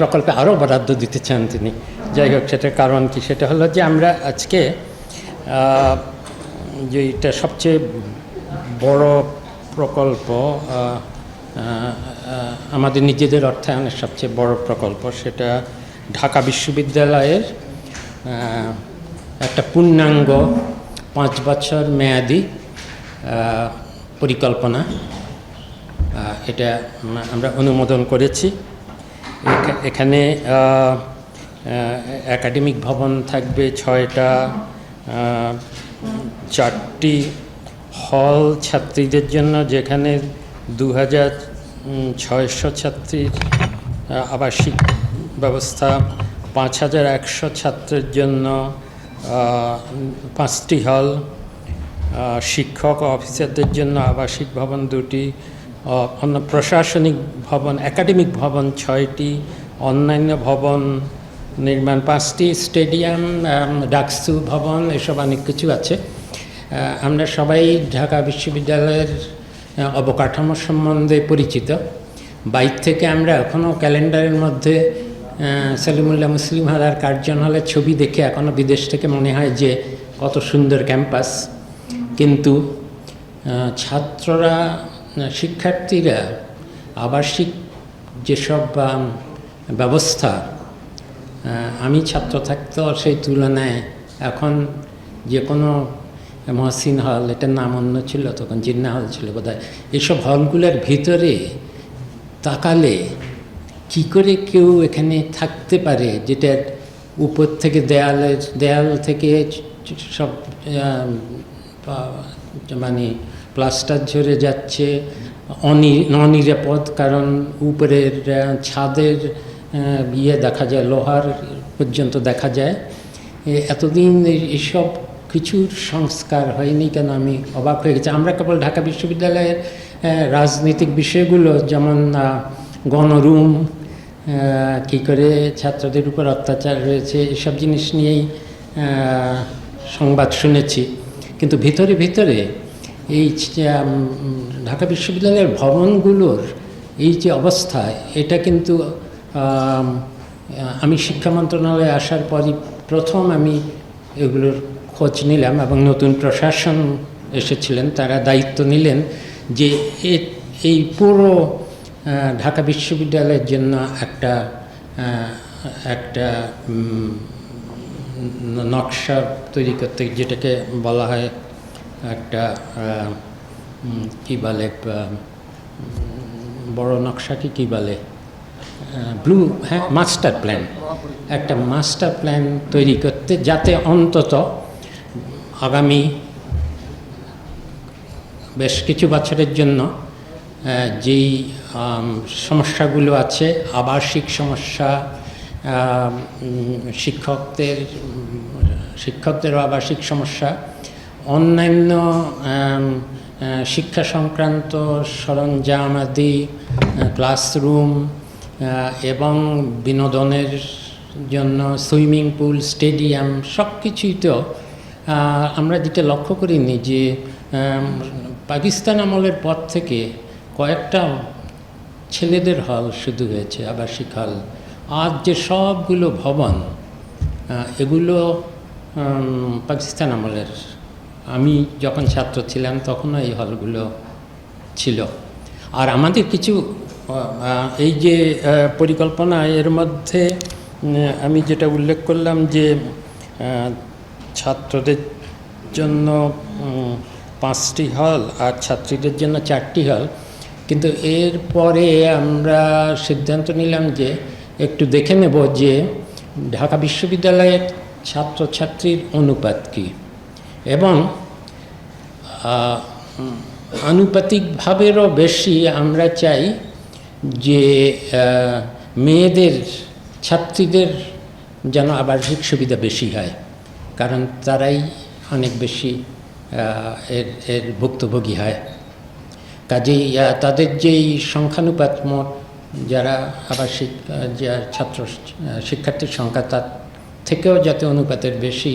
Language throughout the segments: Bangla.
প্রকল্পে আরও বরাদ্দ দিতে চান তিনি। যাই হোক, সেটার কারণ কি? সেটা হলো যে আমরা আজকে যে এটা সবচেয়ে বড় প্রকল্প আমাদের নিজেদের অর্থায়নের সবচেয়ে বড় প্রকল্প, সেটা ঢাকা বিশ্ববিদ্যালয়ের একটা পূর্ণাঙ্গ পাঁচ বছর মেয়াদি পরিকল্পনা এটা আমরা অনুমোদন করেছি। এখানে একাডেমিক ভবন থাকবে ছয়টা চারটি হল ছাত্রীদের জন্য, যেখানে দু হাজার ছয়শো ছাত্রীর আবাসিক ব্যবস্থা পাঁচ হাজার একশো ছাত্রের জন্য পাঁচটি হল শিক্ষক অফিসারদের জন্য আবাসিক ভবন দুটি অন্য প্রশাসনিক ভবন, একাডেমিক ভবন ছয়টি, অন্যান্য ভবন নির্মাণ পাঁচটি, স্টেডিয়াম ডাকসু ভবন, এসব অনেক কিছু আছে। আমরা সবাই ঢাকা বিশ্ববিদ্যালয়ের অবকাঠামো সম্বন্ধে পরিচিত। বাইর থেকে আমরা এখনও ক্যালেন্ডারের মধ্যে সলিমুল্লাহ মুসলিম হারার কার্জন হলের ছবি দেখে এখনও বিদেশ থেকে মনে হয় যে কত সুন্দর ক্যাম্পাস। কিন্তু ছাত্ররা শিক্ষার্থীরা আবাসিক যেসব ব্যবস্থা আমি ছাত্র থাকতেও সেই তুলনায় এখন যে কোনো মহসিন হল, এটার নাম অন্য ছিল, তখন জিন্না হল ছিল বোধহয় এইসব হলগুলোর ভিতরে তাকালে কি করে কেউ এখানে থাকতে পারে? যেটার উপর থেকে দেয়ালের, দেয়াল থেকে সব মানে প্লাস্টার ঝরে যাচ্ছে, অনি, অনিরাপদ, কারণ উপরের ছাদের ইয়ে দেখা যায়, লোহার পর্যন্ত দেখা যায়। এতদিন এসব কিছুর সংস্কার হয়নি কেন আমি অবাক হয়ে গেছি। আমরা কেবল ঢাকা বিশ্ববিদ্যালয়ের রাজনৈতিক বিষয়গুলো যেমন গণরুম কী করে ছাত্রদের উপর অত্যাচার হয়েছে এসব জিনিস নিয়েই সংবাদ শুনেছি। কিন্তু ভিতরে ভিতরে এই ঢাকা বিশ্ববিদ্যালয়ের ভবনগুলোর এই যে অবস্থা, এটা কিন্তু, আমি শিক্ষা মন্ত্রণালয়ে আসার পরই প্রথম আমি এগুলোর খোঁজ নিলাম এবং নতুন প্রশাসন এসেছিলেন, তারা দায়িত্ব নিলেন যে এই পুরো ঢাকা বিশ্ববিদ্যালয়ের জন্য একটা একটা নকশা তৈরি করতে, যেটাকে বলা হয় একটা কি বলে বড় নকশাকে কি বলে ব্লু হ্যাঁ মাস্টার প্ল্যান একটা মাস্টার প্ল্যান তৈরি করতে, যাতে অন্তত আগামী বেশ কিছু বছরের জন্য যেই সমস্যাগুলো আছে, আবাসিক সমস্যা শিক্ষকদের শিক্ষকদেরও আবাসিক সমস্যা অন্যান্য শিক্ষা সংক্রান্ত সরঞ্জাম আদি ক্লাসরুম এবং বিনোদনের জন্য সুইমিং পুল, স্টেডিয়াম সব কিছুই তো আমরা যেটা লক্ষ্য করিনি যে পাকিস্তান আমলের পর থেকে কয়েকটা ছেলেদের হল শুধু হয়েছে, আবাসিক হল। আজ যে সবগুলো ভবন এগুলো পাকিস্তান আমলের আমি যখন ছাত্র ছিলাম তখনও এই হলগুলো ছিল। আর আমাদের কিছু এই যে পরিকল্পনা এর মধ্যে আমি যেটা উল্লেখ করলাম যে ছাত্রদের জন্য পাঁচটি হল আর ছাত্রীদের জন্য চারটি হল। কিন্তু এরপরে আমরা সিদ্ধান্ত নিলাম যে, একটু দেখে নেব যে, ঢাকা বিশ্ববিদ্যালয়ের ছাত্রছাত্রীর অনুপাত কী। এবং আনুপাতিকভাবেরও বেশি আমরা চাই যে মেয়েদের, ছাত্রীদের যেন আবাসিক সুবিধা বেশি হয়। কারণ তারাই অনেক বেশি এর এর ভুক্তভোগী হয়। কাজেই তাদের যেই সংখ্যানুপাত মোট যারা আবাসিক ছাত্র শিক্ষার্থীর সংখ্যা তার থেকেও যাতে অনুপাতের বেশি।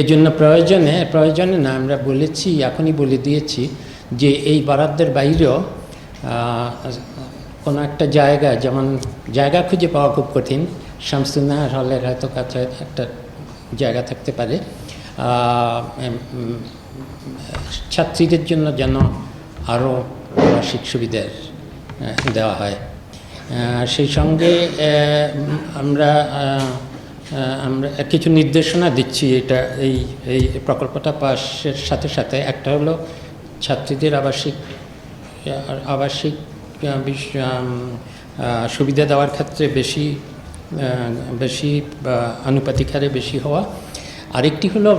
এজন্য প্রয়োজনে প্রয়োজনে না, আমরা বলেছি, এখনই বলে দিয়েছি যে এই বরাদ্দের বাইরেও কোনো একটা জায়গা, যেমন জায়গা খুঁজে পাওয়া খুব কঠিন। শামসুন্নাহার হলের হয়তো কাছে একটা জায়গা থাকতে পারে। ছাত্রীদের জন্য যেন আরও আবাসিক সুবিধার দেওয়া হয়। সেই সঙ্গে আমরা আমরা কিছু নির্দেশনা দিচ্ছি এটা, এই এই প্রকল্পটা পাশের সাথে সাথে। একটা হলো ছাত্রীদের আবাসিক আবাসিক সুবিধা দেওয়ার ক্ষেত্রে বেশি বেশি আনুপাতিক হারে বেশি হওয়া। আরেকটি হলো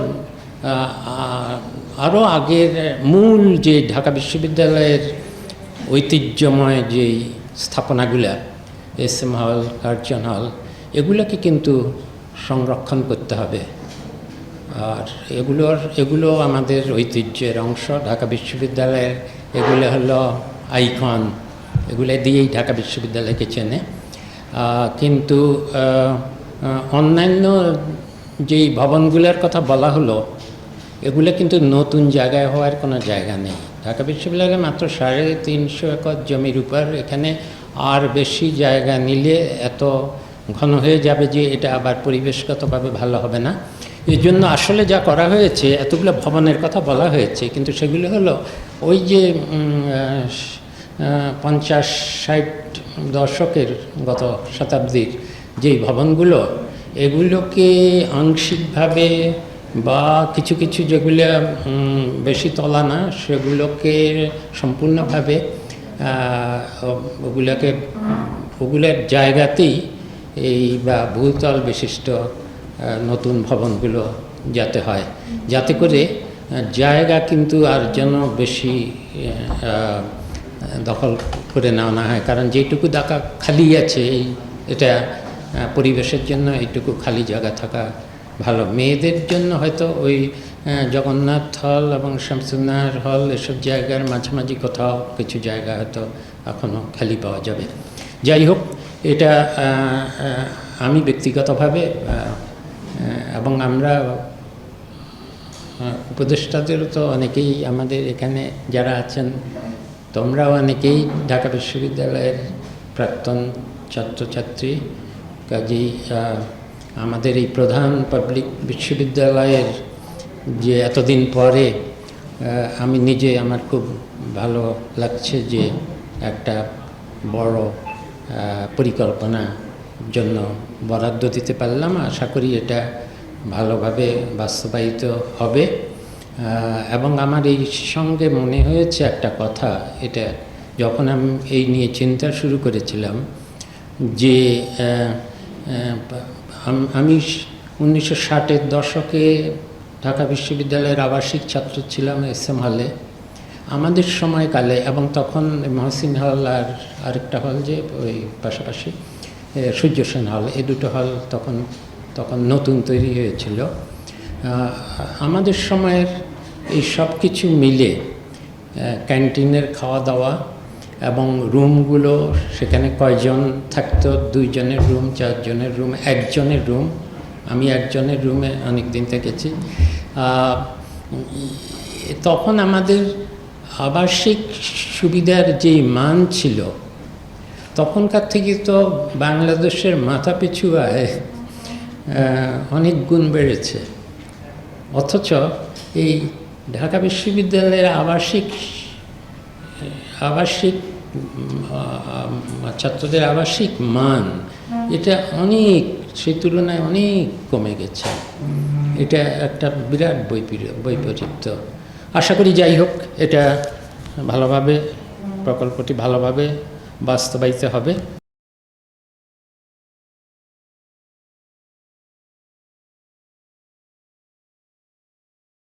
আরও আগের মূল যে ঢাকা বিশ্ববিদ্যালয়ের ঐতিহ্যময় যেই স্থাপনাগুলা, S M hall, Curzon hall, এগুলোকে কিন্তু সংরক্ষণ করতে হবে। আর এগুলোর, এগুলো আমাদের ঐতিহ্যের অংশ। ঢাকা বিশ্ববিদ্যালয়ের এগুলো হলো আইকন। এগুলো দিয়েই ঢাকা বিশ্ববিদ্যালয়কে চেনে। কিন্তু অন্যান্য যেই ভবনগুলোর কথা বলা হলো, এগুলো কিন্তু নতুন জায়গায় হওয়ার কোনো জায়গা নেই। ঢাকা বিশ্ববিদ্যালয়ে মাত্র সাড়ে তিনশো একর জমির উপর এখানে আর বেশি জায়গা নিলে এত ঘন হয়ে যাবে যে এটা আবার পরিবেশগতভাবে ভালো হবে না। এর জন্য আসলে যা করা হয়েছে, এতগুলো ভবনের কথা বলা হয়েছে, কিন্তু সেগুলো হলো ওই যে পঞ্চাশ ষাট দশকের গত শতাব্দীর যেই ভবনগুলো, এগুলোকে আংশিকভাবে বা কিছু কিছু যেগুলো বেশি তলা না, সেগুলোকে সম্পূর্ণভাবে ওগুলোকে, ওগুলোর জায়গাতেই এই বা ভূতল বিশিষ্ট নতুন ভবনগুলো যাতে হয়। যাতে করে জায়গা কিন্তু আর যেন বেশি দখল করে নেওয়া না হয়। কারণ যেটুকু দাকা খালি আছে, এই, এটা পরিবেশের জন্য এইটুকু খালি জায়গা থাকা ভালো। মেয়েদের জন্য হয়তো ওই জগন্নাথ হল এবং শামসুন্নার হল এসব জায়গার মাঝামাঝি কোথাও কিছু জায়গা হয়তো এখনও খালি পাওয়া যাবে। যাই হোক এটা আমি ব্যক্তিগতভাবে এবং আমরা উপদেষ্টাদেরও তো অনেকেই আমাদের এখানে যারা আছেন, তোমরাও অনেকেই ঢাকা বিশ্ববিদ্যালয়ের প্রাক্তন ছাত্রছাত্রী। কাজেই আমাদের এই প্রধান পাবলিক বিশ্ববিদ্যালয়ের যে এতদিন পরে আমি নিজে আমার খুব ভালো লাগছে যে একটা বড় পরিকল্পনা জন্য বরাদ্দ দিতে পারলাম। আশা করি এটা ভালোভাবে বাস্তবায়িত হবে। এবং আমার এই সঙ্গে মনে হয়েছে একটা কথা, এটা যখন আমি এই নিয়ে চিন্তা শুরু করেছিলাম যে আমি উনিশশো ষাটের দশকে ঢাকা বিশ্ববিদ্যালয়ের আবাসিক ছাত্র ছিলাম এস এম হলে। আমাদের সময়কালে এবং তখন মহসিন হল আর আরেকটা হল যে ওই পাশাপাশি এ, সূর্য সেন হল এই দুটো হল তখন তখন নতুন তৈরি হয়েছিল। আমাদের সময়ের এই সব কিছু মিলে ক্যান্টিনের খাওয়া দাওয়া এবং রুমগুলো সেখানে কয়জন থাকতো? দুইজনের রুম চারজনের রুম একজনের রুম। আমি একজনের রুমে অনেক দিন থেকেছি তখন আমাদের আবাসিক সুবিধার যেই মান ছিল, তখনকার থেকে তো বাংলাদেশের মাথাপিছু আয় অনেক গুণ বেড়েছে। অথচ এই ঢাকা বিশ্ববিদ্যালয়ের আবাসিক আবাসিক ছাত্রদের আবাসিক মান এটা অনেক, সেই তুলনায় অনেক কমে গেছে। এটা একটা বিরাট বৈপরী- বৈপরীত্য। আশা করি যাই হোক এটা ভালোভাবে প্রকল্পটি ভালোভাবে বাস্তবায়িত হবে।